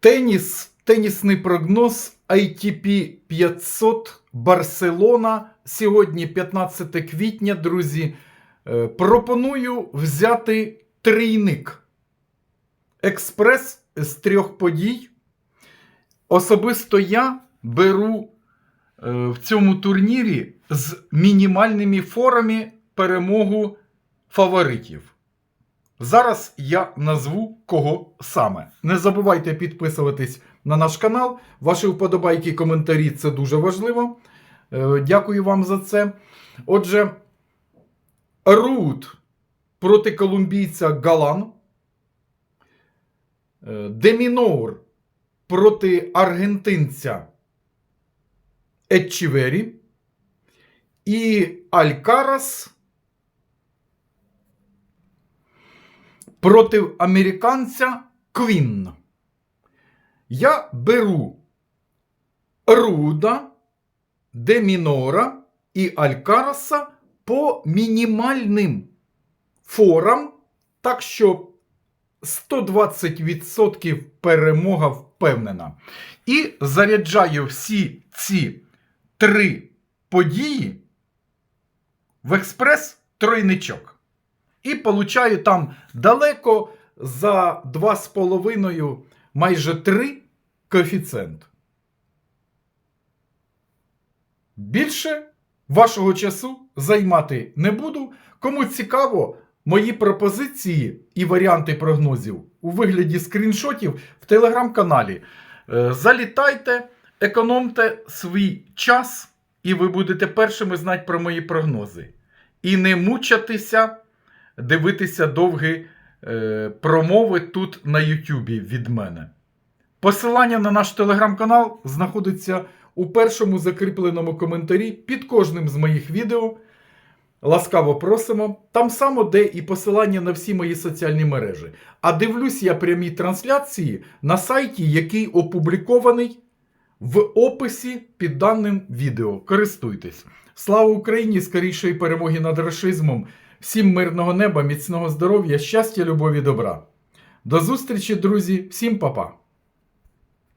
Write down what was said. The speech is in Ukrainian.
Теніс, тенісний прогноз ITP 500 Барселона. Сьогодні 15 квітня, друзі. Е, Пропоную взяти трійник. Експрес з трьох подій. Особисто я беру е, в цьому турнірі з мінімальними форами перемогу фаворитів. Зараз я назву кого саме. Не забувайте підписуватись на наш канал. Ваші вподобайки і коментарі це дуже важливо. Е, Дякую вам за це. Отже, Рут проти колумбійця Галан. Е, Демінор проти аргентинця Етчівері. І Алькарас проти американця Квін. Я беру Руда, Демінора і Алькараса по мінімальним форам, так що 120% перемога впевнена. І заряджаю всі ці три події в експрес тройничок. І получаю там далеко за 2,5, майже 3 коефіцієнт. Більше вашого часу займати не буду. Кому цікаво, мої пропозиції і варіанти прогнозів у вигляді скріншотів в телеграм-каналі. Е, Залітайте, економте свій час, і ви будете першими знати про мої прогнози. І не мучатися, дивитися довгі е, промови тут на Ютубі від мене. Посилання на наш телеграм-канал знаходиться у першому закріпленому коментарі під кожним з моїх відео. Ласкаво просимо. Там само, де і посилання на всі мої соціальні мережі. А дивлюсь я прямі трансляції на сайті, який опублікований в описі під даним відео. Користуйтесь. Слава Україні! Скорішої перемоги над рашизмом. Всім мирного неба, міцного здоров'я, щастя, любові, добра. До зустрічі, друзі, всім па-па!